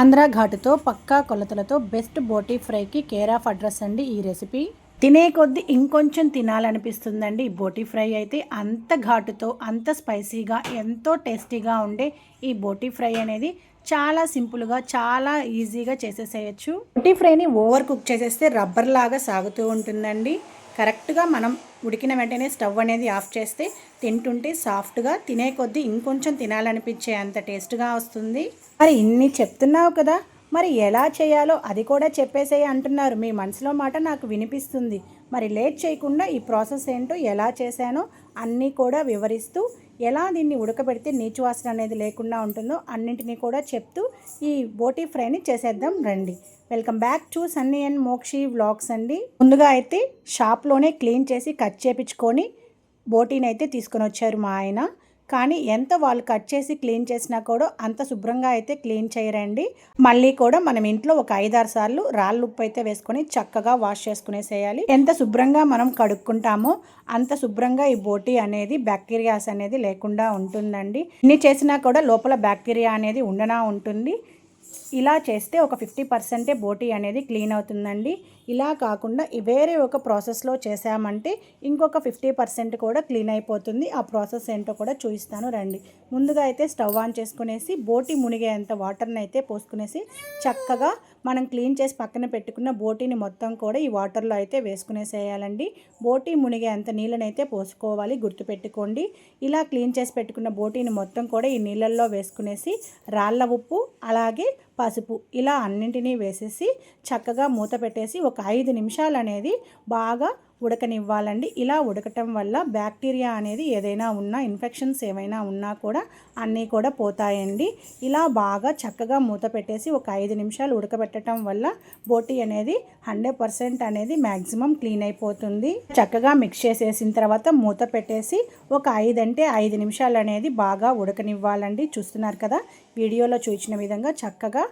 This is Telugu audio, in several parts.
ఆంధ్ర ఘాటుతో పక్కా కొలతలతో బెస్ట్ బోటీ ఫ్రైకి కేర్ ఆఫ్ అడ్రస్ అండి ఈ రెసిపీ. తినే కొద్దీ ఇంకొంచెం తినాలనిపిస్తుందండి ఈ బోటీ ఫ్రై అయితే. అంత ఘాటుతో అంత స్పైసీగా ఎంతో టేస్టీగా ఉండే ఈ బోటీ ఫ్రై అనేది చాలా సింపుల్గా చాలా ఈజీగా చేసేసేయచ్చు. బోటీ ఫ్రైని ఓవర్ కుక్ చేసేస్తే రబ్బర్ లాగా సాగుతూ ఉంటుందండి. కరెక్ట్గా మనం ఉడికిన వెంటనే స్టవ్ అనేది ఆఫ్ చేస్తే తింటుంటే సాఫ్ట్గా తినే కొద్దీ ఇంకొంచెం తినాలనిపించే అంత టేస్ట్గా వస్తుంది. మరి ఇన్ని చెప్తున్నావు కదా మరి ఎలా చేయాలో అది కూడా చెప్పేసేయి అంటున్నారు. మీ మనసులో మాట నాకు వినిపిస్తుంది. మరి లేట్ చేయకుండా ఈ ప్రాసెస్ ఏంటో ఎలా చేశానో అన్నీ కూడా వివరిస్తూ ఎలా దీన్ని ఉడకబెడితే నీచు వాసన అనేది లేకుండా ఉంటుందో అన్నింటినీ కూడా చెప్తూ ఈ బోటీ ఫ్రైని చేసేద్దాం రండి. Welcome back to Sunny and Mokshi vlogs అండి. ముందుగా అయితే షాప్లోనే క్లీన్ చేసి కట్ చేపించుకొని బోటీని అయితే తీసుకొని వచ్చారు మా ఆయన. కానీ ఎంత వాళ్ళు కట్ చేసి క్లీన్ చేసినా కూడా అంత శుభ్రంగా అయితే క్లీన్ చేయరండి. మళ్ళీ కూడా మనం ఇంట్లో ఒక ఐదారు సార్లు రాళ్ళు ఉప్పు అయితే వేసుకొని చక్కగా వాష్ చేసుకునేసేయాలి. ఎంత శుభ్రంగా మనం కడుక్కుంటామో అంత శుభ్రంగా ఈ బోటీ అనేది బ్యాక్టీరియాస్ అనేది లేకుండా ఉంటుందండి. ఇన్ని చేసినా కూడా లోపల బ్యాక్టీరియా అనేది ఉండనా ఉంటుంది. ఇలా చేస్తే ఒక ఫిఫ్టీ పర్సెంటే బోటీ అనేది క్లీన్ అవుతుందండి. ఇలా కాకుండా వేరే ఒక ప్రాసెస్లో చేసామంటే ఇంకొక ఫిఫ్టీ పర్సెంట్ కూడా క్లీన్ అయిపోతుంది. ఆ ప్రాసెస్ ఏంటో కూడా చూపిస్తాను రండి. ముందుగా అయితే స్టవ్ ఆన్ చేసుకునేసి బోటి మునిగేంత వాటర్ని అయితే పోసుకునేసి చక్కగా మనం క్లీన్ చేసి పక్కన పెట్టుకున్న బోటీని మొత్తం కూడా ఈ వాటర్లో అయితే వేసుకునేసేయాలండి. బోటీ మునిగేంత నీళ్ళని అయితే పోసుకోవాలి గుర్తుపెట్టుకోండి. ఇలా క్లీన్ చేసి పెట్టుకున్న బోటీని మొత్తం కూడా ఈ నీళ్ళల్లో వేసుకునేసి రాళ్ళ ఉప్పు అలాగే పసుపు ఇలా అన్నింటినీ వేసేసి చక్కగా మూత పెట్టేసి ఒక ఐదు నిమిషాలు అనేది బాగా ఉడకనివ్వాలండి. ఇలా ఉడకటం వల్ల బ్యాక్టీరియా అనేది ఏదైనా ఉన్నా ఇన్ఫెక్షన్స్ ఏమైనా ఉన్నా కూడా అన్నీ కూడా పోతాయండి. ఇలా బాగా చక్కగా మూత పెట్టేసి ఒక ఐదు నిమిషాలు ఉడకబెట్టడం వల్ల బోటీ అనేది హండ్రెడ్ పర్సెంట్ అనేది మ్యాక్సిమం క్లీన్ అయిపోతుంది. చక్కగా మిక్స్ చేసేసిన తర్వాత మూత పెట్టేసి ఒక ఐదు అంటే ఐదు నిమిషాలు అనేది బాగా ఉడకనివ్వాలండి. చూస్తున్నారు కదా వీడియోలో చూసిన విధంగా చక్కగా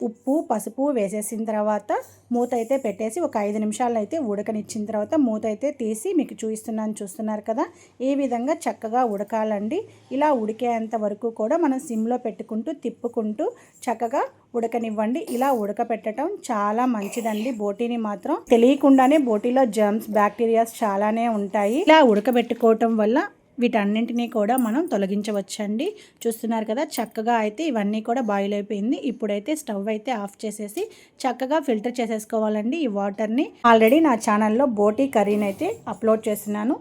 ఉప్పు పసుపు వేసేసిన తర్వాత మూత అయితే పెట్టేసి ఒక ఐదు నిమిషాలు అయితే ఉడకనిచ్చిన తర్వాత మూత అయితే తీసి మీకు చూపిస్తున్నాను చూస్తున్నారు కదా? ఈ విధంగా చక్కగా ఉడకాలండి. ఇలా ఉడికేంత వరకు కూడా మనం సిమ్లో పెట్టుకుంటూ తిప్పుకుంటూ చక్కగా ఉడకనివ్వండి. ఇలా ఉడకపెట్టడం చాలా మంచిదండి. బోటీని మాత్రం తెలియకుండానే బోటీలో జర్మ్స్ బ్యాక్టీరియాస్ చాలానే ఉంటాయి. ఇలా ఉడకబెట్టుకోవటం వల్ల వీటన్నింటినీ కూడా మనం తొలగించవచ్చండి. చూస్తున్నారు కదా చక్కగా అయితే ఇవన్నీ కూడా బాయిల్ అయిపోయింది. ఇప్పుడైతే స్టవ్ అయితే ఆఫ్ చేసేసి చక్కగా ఫిల్టర్ చేసేసుకోవాలండి ఈ వాటర్ని. ఆల్రెడీ నా ఛానల్లో బోటీ కర్రీని అయితే అప్లోడ్ చేస్తున్నాను.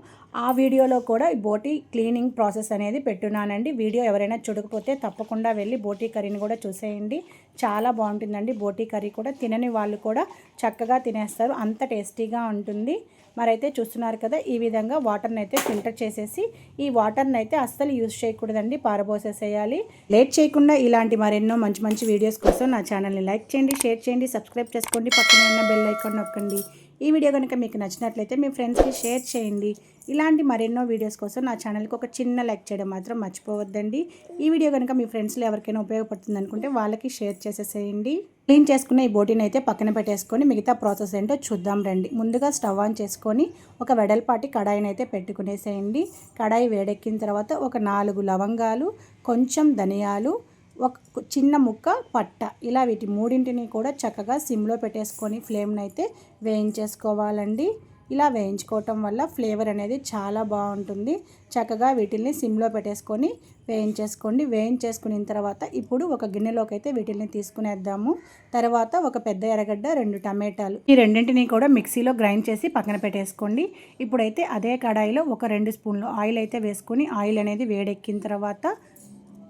ఆ వీడియోలో కూడా ఈ బోటీ క్లీనింగ్ ప్రాసెస్ అనేది పెట్టున్నానండి. వీడియో ఎవరైనా చూడకపోతే తప్పకుండా వెళ్ళి బోటీ కర్రీని కూడా చూసేయండి. చాలా బాగుంటుందండి బోటీ కర్రీ కూడా. తినని వాళ్ళు కూడా చక్కగా తినేస్తారు. అంత టేస్టీగా ఉంటుంది. మరైతే చూస్తున్నారు కదా ఈ విధంగా వాటర్ని అయితే ఫిల్టర్ చేసేసి ఈ వాటర్ని అయితే అస్సలు యూజ్ చేయకూడదండి పారబోసేసేయాలి. లేట్ చేయకుండా ఇలాంటి మరెన్నో మంచి మంచి వీడియోస్ కోసం నా ఛానల్ని లైక్ చేయండి షేర్ చేయండి సబ్స్క్రైబ్ చేసుకోండి పక్కన ఉన్న బెల్ ఐకాన్ నొక్కండి. ఈ వీడియో కనుక మీకు నచ్చినట్లయితే మీ ఫ్రెండ్స్కి షేర్ చేయండి. ఇలాంటి మరెన్నో వీడియోస్ కోసం నా ఛానల్కి ఒక చిన్న లైక్ చేయడం మాత్రం మర్చిపోవద్దండి. ఈ వీడియో కనుక మీ ఫ్రెండ్స్లో ఎవరికైనా ఉపయోగపడుతుంది అనుకుంటే వాళ్ళకి షేర్ చేసేసేయండి. క్లీన్ చేసుకున్న ఈ బోటీని అయితే పక్కన పెట్టేసుకొని మిగతా ప్రాసెస్ ఏంటో చూద్దాం రండి. ముందుగా స్టవ్ ఆన్ చేసుకొని ఒక వెడల్పాటి కడాయిని అయితే పెట్టుకునేసేయండి. కడాయి వేడెక్కిన తర్వాత ఒక నాలుగు లవంగాలు కొంచెం ధనియాలు ఒక చిన్న ముక్క పట్ట. ఇలా వీటి మూడింటిని కూడా చక్కగా సిమ్లో పెట్టేసుకొని ఫ్లేమ్ని అయితే వేయించేసుకోవాలండి. ఇలా వేయించుకోవటం వల్ల ఫ్లేవర్ అనేది చాలా బాగుంటుంది. చక్కగా వీటిల్ని సిమ్లో పెట్టేసుకొని వేయించేసుకోండి. వేయించేసుకున్న తర్వాత ఇప్పుడు ఒక గిన్నెలోకి అయితే వీటిల్ని తీసుకునేద్దాము. తర్వాత ఒక పెద్ద ఎర్రగడ్డ రెండు టమాటాలు. ఈ రెండింటిని కూడా మిక్సీలో గ్రైండ్ చేసి పక్కన పెట్టేసుకోండి. ఇప్పుడైతే అదే కడాయిలో ఒక రెండు స్పూన్లు ఆయిల్ అయితే వేసుకొని ఆయిల్ అనేది వేడెక్కిన తర్వాత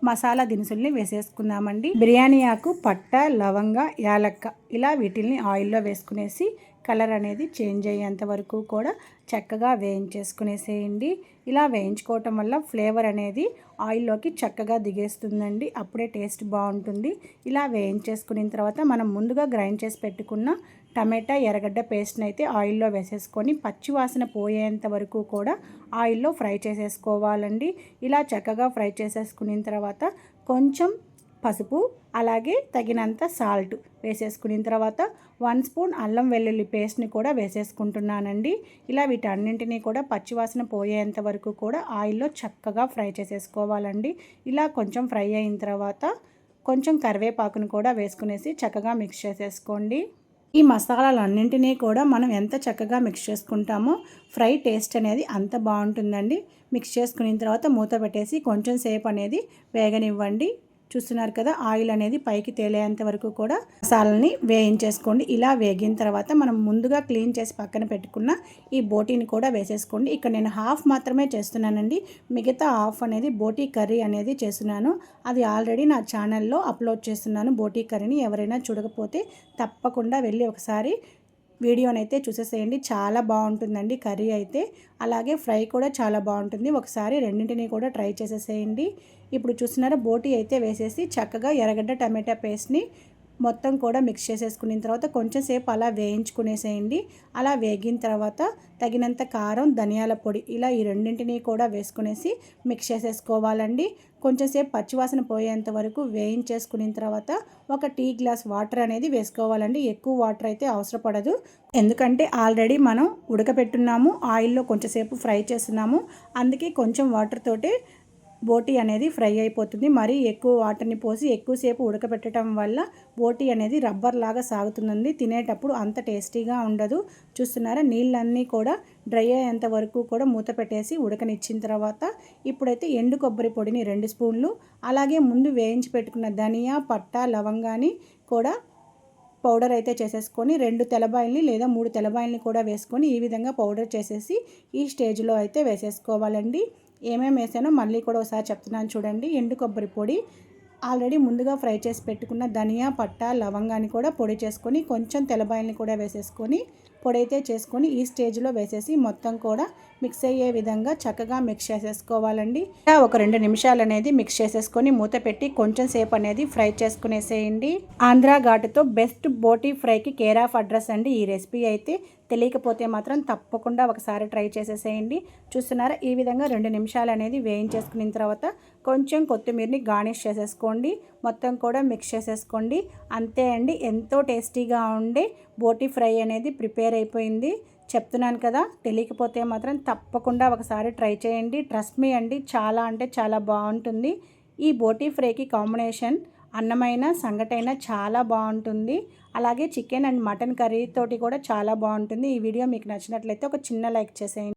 మసాలా దినుసుల్ని వేసేసుకుందామండి. బిర్యానీ ఆకు పట్ట లవంగ యాలక్క ఇలా వీటిల్ని ఆయిల్లో వేసుకునేసి కలర్ అనేది చేంజ్ అయ్యేంత వరకు కూడా చక్కగా వేయించేసుకునేసేయండి. ఇలా వేయించుకోవటం వల్ల ఫ్లేవర్ అనేది ఆయిల్లోకి చక్కగా దిగేస్తుందండి. అప్పుడే టేస్ట్ బాగుంటుంది. ఇలా వేయించేసుకున్న తర్వాత మనం ముందుగా గ్రైండ్ చేసి పెట్టుకున్న టమాటా ఎర్రగడ్డ పేస్ట్ని అయితే ఆయిల్లో వేసేసుకొని పచ్చివాసన పోయేంత వరకు కూడా ఆయిల్లో ఫ్రై చేసేసుకోవాలండి. ఇలా చక్కగా ఫ్రై చేసేసుకున్న తర్వాత కొంచెం పసుపు అలాగే తగినంత సాల్ట్ వేసేసుకున్న తర్వాత వన్ స్పూన్ అల్లం వెల్లుల్లి పేస్ట్ని కూడా వేసేసుకుంటున్నానండి. ఇలా వీటన్నింటినీ కూడా పచ్చివాసన పోయేంత వరకు కూడా ఆయిల్లో చక్కగా ఫ్రై చేసేసుకోవాలండి. ఇలా కొంచెం ఫ్రై అయిన తర్వాత కొంచెం కరివేపాకును కూడా వేసుకునేసి చక్కగా మిక్స్ చేసేసుకోండి. ఈ మసాలాలన్నింటినీ కూడా మనం ఎంత చక్కగా మిక్స్ చేసుకుంటామో ఫ్రై టేస్ట్ అనేది అంత బాగుంటుందండి. మిక్స్ చేసుకున్న తర్వాత మూత పెట్టేసి కొంచెం సేపు అనేది వేగనివ్వండి. చూస్తున్నారు కదా ఆయిల్ అనేది పైకి తేలేంత వరకు కూడా మసాలని వేయించేసుకోండి. ఇలా వేగిన తర్వాత మనం ముందుగా క్లీన్ చేసి పక్కన పెట్టుకున్న ఈ బోటీని కూడా వేసేసుకోండి. ఇక్కడ నేను హాఫ్ మాత్రమే చేస్తున్నానండి. మిగతా హాఫ్ అనేది బోటీ కర్రీ అనేది చేస్తున్నాను. అది ఆల్రెడీ నా ఛానల్లో అప్లోడ్ చేస్తున్నాను బోటీ కర్రీని. ఎవరైనా చూడకపోతే తప్పకుండా వెళ్ళి ఒకసారి వీడియోనైతే చూసేసేయండి. చాలా బాగుంటుందండి కర్రీ అయితే. అలాగే ఫ్రై కూడా చాలా బాగుంటుంది. ఒకసారి రెండింటిని కూడా ట్రై చేసేసేయండి. ఇప్పుడు చూసినారా బోటీ అయితే వేసేసి చక్కగా ఎర్రగడ్డ టమాటా పేస్ట్ని మొత్తం కూడా మిక్స్ చేసేసుకున్న తర్వాత కొంచెం సేపు అలా వేయించుకునేసేయండి. అలా వేగిన తర్వాత తగినంత కారం ధనియాల పొడి ఇలా ఈ రెండింటినీ కూడా వేసుకునేసి మిక్స్ చేసేసుకోవాలండి. కొంచెం సేపు పచ్చివాసన పోయేంత వరకు వేయించేసుకున్న తర్వాత ఒక టీ గ్లాస్ వాటర్ అనేది వేసుకోవాలండి. ఎక్కువ వాటర్ అయితే అవసరపడదు ఎందుకంటే ఆల్రెడీ మనం ఉడకపెట్టున్నాము ఆయిల్లో కొంచెంసేపు ఫ్రై చేస్తున్నాము. అందుకే కొంచెం వాటర్ తోటి బోటీ అనేది ఫ్రై అయిపోతుంది. మరీ ఎక్కువ వాటర్ని పోసి ఎక్కువసేపు ఉడకబెట్టడం వల్ల బోటీ అనేది రబ్బర్ లాగా సాగుతుందండి. తినేటప్పుడు అంత టేస్టీగా ఉండదు. చూస్తున్నారా? నీళ్ళన్నీ కూడా డ్రై అయ్యేంత వరకు కూడా మూత పెట్టేసి ఉడకనిచ్చిన తర్వాత ఇప్పుడైతే ఎండు కొబ్బరి పొడిని రెండు స్పూన్లు అలాగే ముందు వేయించి పెట్టుకున్న ధనియా పట్ట లవంగాని కూడా పౌడర్ అయితే చేసేసుకొని రెండు తెలబాయిల్ని లేదా మూడు తెలబాయిల్ని కూడా వేసుకొని ఈ విధంగా పౌడర్ చేసేసి ఈ స్టేజ్లో అయితే వేసేసుకోవాలండి. ఏమేమి వేసానో మళ్ళీ కూడా ఒకసారి చెప్తున్నాను చూడండి. ఎండు కొబ్బరి పొడి ఆల్రెడీ ముందుగా ఫ్రై చేసి పెట్టుకున్న ధనియా పట్ట లవంగాన్ని కూడా పొడి చేసుకొని కొంచెం తెల్లబాయల్ని కూడా వేసేసుకొని పొడి అయితే చేసుకొని ఈ స్టేజ్లో వేసేసి మొత్తం కూడా మిక్స్ అయ్యే విధంగా చక్కగా మిక్స్ చేసేసుకోవాలండి. ఒక రెండు నిమిషాలు అనేది మిక్స్ చేసేసుకొని మూత పెట్టి కొంచెం సేపు అనేది ఫ్రై చేసుకునేసేయండి. ఆంధ్ర ఘాటుతో బెస్ట్ బోటీ ఫ్రైకి కేర్ ఆఫ్ అడ్రస్ అండి ఈ రెసిపీ అయితే. తెలియకపోతే మాత్రం తప్పకుండా ఒకసారి ట్రై చేసేసేయండి. చూస్తున్నారా? ఈ విధంగా రెండు నిమిషాలు అనేది వేయించేసుకున్న తర్వాత కొంచెం కొత్తిమీరని గార్నిష్ చేసేసుకోండి. మొత్తం కూడా మిక్స్ చేసేసుకోండి. అంతే అండి. ఎంతో టేస్టీగా ఉండే బోటీ ఫ్రై అనేది ప్రిపేర్ అయిపోయింది చెప్తున్నాను కదా తెలియకపోతే మాత్రం తప్పకుండా ఒకసారి ట్రై చేయండి. ట్రస్ట్ మీ అండి చాలా అంటే చాలా బాగుంటుంది. ఈ బోటీ ఫ్రైకి కాంబినేషన్ అన్నమైన సంగటైన చాలా బాగుంటుంది. అలాగే చికెన్ అండ్ మటన్ కర్రీ తోటి కూడా చాలా బాగుంటుంది. ఈ వీడియో మీకు నచ్చినట్లయితే ఒక చిన్న లైక్ చేసేయండి.